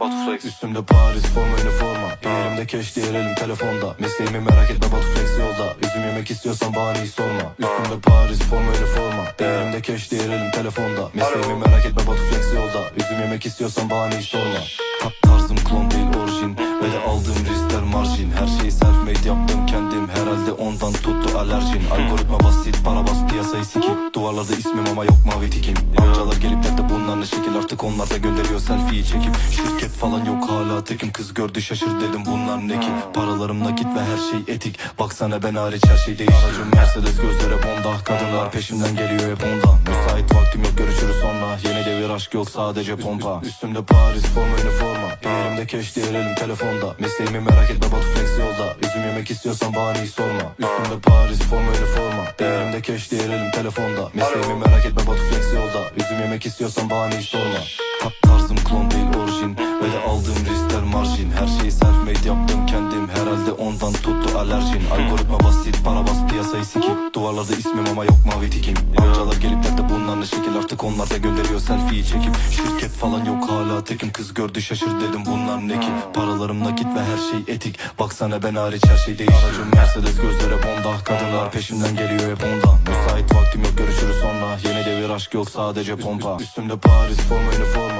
Batu Flex. Üstümde Paris forma üniforma. Elimde keş diğer elim telefonda. Mesleğimi merak etme Batu Flex yolda. Üzüm yemek istiyorsan bahaneyi sorma. Üstümde Paris forma üniforma. Elimde keş diğer elim telefonda. Mesleğimi merak etme Batu Flex yolda. Üzüm yemek istiyorsan bahaneyi sorma. Ta- Tarzım klon değil orijin. Ve de aldığım riskler marjin. Her şeyi self made yaptım kendim. Herhalde ondan tuttu alerjin. Algoritma basit para bas piyasayı sikip Duvarlarda ismim ama yok mavi tikim. Amcalar gelip de bunlar ne şekil artık onlar da gönderiyor selfie'yi çekip Şirket falan yok hala tekim. Kız gördü şaşır dedim bunlar ne ki? Paralarım nakit ve her şey etik. Baksana ben hariç her şey değişti Aracım Mercedes gözlere bonda. Kadınlar peşimden geliyor hep ondan Müsait vaktim yok görüşürüz sonra. Yeni devir aşk yok sadece pompa. Üstümde Paris forma üniforma. Elimde keş diğer elim telefonda. Mesleğimi merak etme Batu Flex yolda. Üzüm yemek istiyorsan bahaneyi sorma. Üstümde Paris forma üniforma Elimde keş diğer elim telefonda. Mesleğimi merak etme Batu Flex yolda. Üzüm yemek istiyorsan bahaneyi sorma. Ta- Tarzım klon değil orijin Ve de aldığım riskler marjin. Her şeyi self made yaptım kendim. Herhalde ondan tuttu alerjin. Algoritma basit para bas piyasayı sikip Duvarlarda ismim ama yok mavi tikim. Amcalar gelip de bunlar ne şekil artık onlar da gönderiyor selfie'yi çekip Şirket falan yok hala tekim. Kız gördü şaşır dedim bunlar ne ki? Paralarım nakit ve her şey etik. Baksana ben hariç her şey değişti Aracım Mercedes gözlere bonda. Kadınlar peşimden geliyor hep ondan Müsait vaktim yok görüşürüz sonra. Yeni devir aşk yok sadece pompa. Üstümde Paris forma üniforma.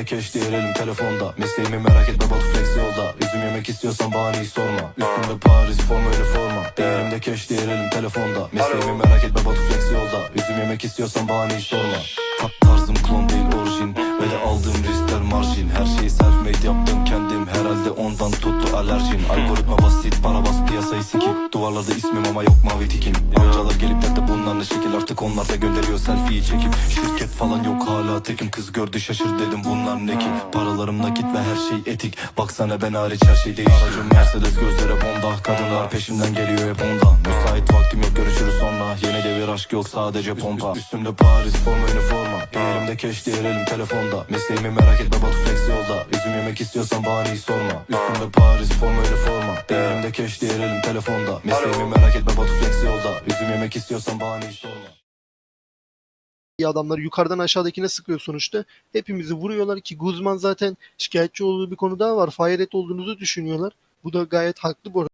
Elimde keş diğer elim telefonda Mesleğimi merak etme Batu Flex yolda. Üzüm yemek istiyorsan bahaneyi sorma. Üstümde Paris forma. Üniforma Elimde keş diğer elim telefonda. Mesleğimi merak etme Batu Flex yolda. Üzüm yemek istiyorsan bahaneyi sorma. Ta- kendim Herhalde ondan tuttu alerjin Algoritma basit para bas piyasayı sikip. Duvarlarda ismim ama yok mavi tikim. Amcalar gelip de bunlar ne şekil? Artık onlar da gönderiyor selfie'yi çekip. Şirket falan yok hala tekim. Kız gördü şaşır dedim bunlar ne ki? Paralarım nakit ve her şey etik. Baksana ben hariç her şey değişti Aracım Mercedes gözlere bonda. Kadınlar peşimden geliyor hep ondan. Müsait vaktim yok görüşürüz sonra. Yeni devir aşk yok sadece pompa. Üstümde Paris forma üniforma. Elimde keş diğer elim telefonda. Mesleğimi merak etme Batu Flex yolda. Üzüm yemek istiyorsan bahaneyi sorma Üstümde Paris forma üniforma Elimde keş diğer elim telefonda Mesleğimi merak etme Batu Flex yolda Üzüm yemek istiyorsan bahaneyi sorma iyi adamlar yukarıdan aşağıdakine sıkıyor sonuçta. Hepimizi vuruyorlar ki Guzman zaten şikayetçi olduğu bir konu daha var. Fire olduğunuzu düşünüyorlar. Bu da gayet haklı bu arada.